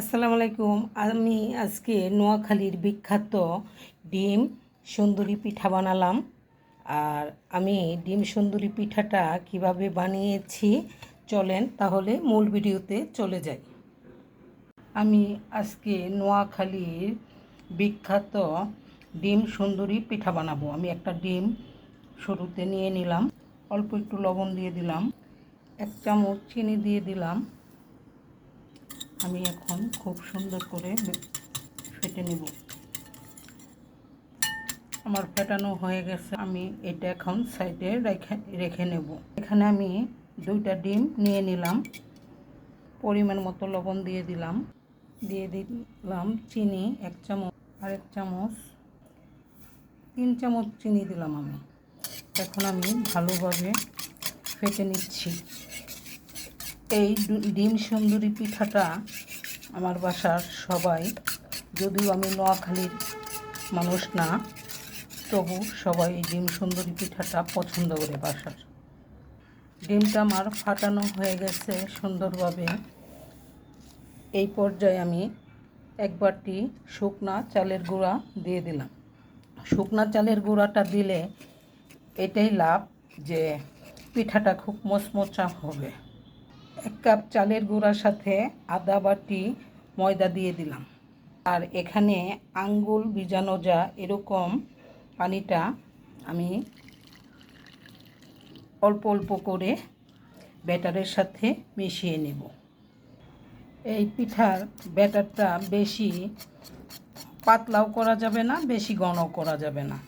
আসসালামু আলাইকুম। আমি আজকে নোয়াখালীর বিখ্যাত ডিম সুন্দরী পিঠা বানালাম। আর আমি ডিম সুন্দরী পিঠাটা কীভাবে বানিয়েছি চলেন তাহলে মূল ভিডিওতে চলে যাই। আমি আজকে নোয়াখালীর বিখ্যাত ডিম সুন্দরী পিঠা বানাবো। আমি একটা ডিম শুরুতে নিয়ে নিলাম। অল্প একটু লবণ দিয়ে দিলাম। এক চামচ চিনি দিয়ে দিলাম। আমি এখন খুব সুন্দর করে ফেটে নেব। আমার ফেটানো হয়ে গেছে। আমি এটা এখন সাইডে রেখে রেখে নেব। এখানে আমি দুইটা ডিম নিয়ে নিলাম। পরিমাণ মতো লবণ দিয়ে দিলাম। দিয়ে দিলাম চিনি এক চামচ আর এক চামচ। তিন চামচ চিনি দিলাম আমি। এখন আমি ভালোভাবে ফেটে নিচ্ছি। এই ডিম সুন্দরী পিঠাটা আমার বাসার সবাই, যদিও আমি নোয়াখালীর মানুষ না, তবু সবাই এই ডিম সুন্দরী পিঠাটা পছন্দ করে বাসার। ডিমটা আমার ফাটানো হয়ে গেছে সুন্দরভাবে। এই পর্যায়ে আমি একবারটি শুকনা চালের গুঁড়া দিয়ে দিলাম। শুকনা চালের গুঁড়াটা দিলে এটাই লাভ যে পিঠাটা খুব মচমচা হবে। এক কাপ চালের গুঁড়ার সাথে আদা বাটি ময়দা দিয়ে দিলাম। আর এখানে আঙ্গুল ভিজানো যা এরকম পানিটা আমি অল্প অল্প করে ব্যাটারের সাথে মিশিয়ে নেব। এই পিঠার ব্যাটারটা বেশি পাতলাও করা যাবে না, বেশি ঘনও করা যাবে না।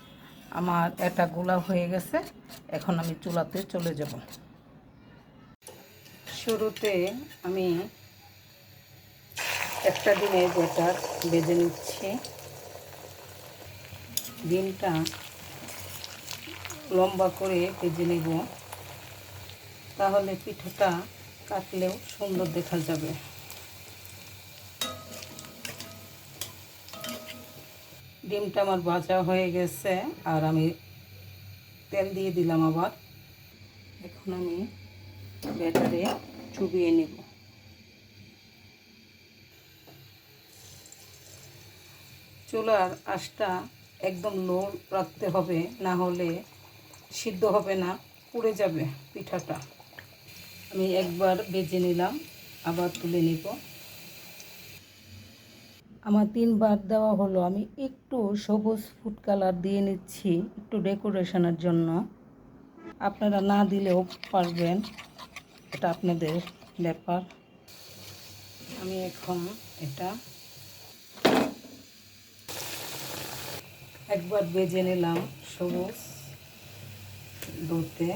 আমার এটা গোলা হয়ে গেছে, এখন আমি চুলাতে চলে যাব। শুরুতে আমি একটা ডিমের ব্যাটার বেজে নিচ্ছি, ডিমটা লম্বা করে ভেজে নেব। তাহলে পিঠাটা কাটলেও সুন্দর দেখা যাবে। ডিমটা আমার ভাজা হয়ে গেছে আর আমি তেল দিয়ে দিলাম আবার। এখন আমি ব্যাটারে চুবিয়ে নেব। চুলার আঁচটা একদম লো রাখতে হবে, না হলে সিদ্ধ হবে না, পুড়ে যাবে পিঠাটা। আমি একবার বেজে নিলাম, আবার তুলে নিব। আমার তিনবার দেওয়া হলো, আমি একটু সবুজ ফুড কালার দিয়ে নিচ্ছি, একটু ডেকোরেশনের জন্য। আপনারা না দিলেও পারবেন। এটা আপনাদের ব্যাপার। আমি এখন এটা একবার বেজে নিলাম সবুজ দুধে।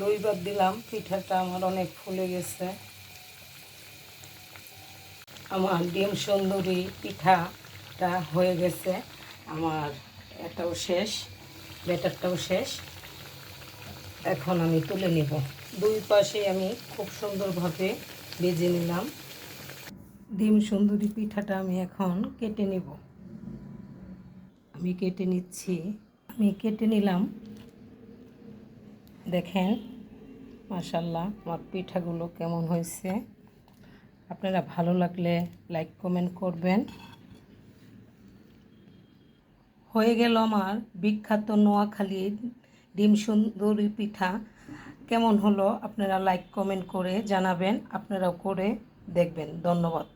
দুইবার দিলাম, পিঠাটা আমার অনেক ফুলে গেছে। আমার ডিম সুন্দরী পিঠাটা হয়ে গেছে। আমার এটাও শেষ, ব্যাটারটাও শেষ। এখন আমি তুলে নিব। দুই পাশে আমি খুব সুন্দরভাবে বেজে নিলাম। ডিম সুন্দরী পিঠাটা আমি এখন কেটে নেব। আমি কেটে নিচ্ছি। আমি কেটে নিলাম। দেখেন মাশাল্লাহ আমার পিঠাগুলো কেমন হয়েছে। আপনারা ভালো লাগলে লাইক, কমেন্ট করবেন। হয়ে গেল আমার বিখ্যাত নোয়াখালীর ডিম সুন্দরী পিঠা কেমন হলো আপনারা লাইক কমেন্ট করে জানাবেন আপনারাও করে দেখবেন। ধন্যবাদ।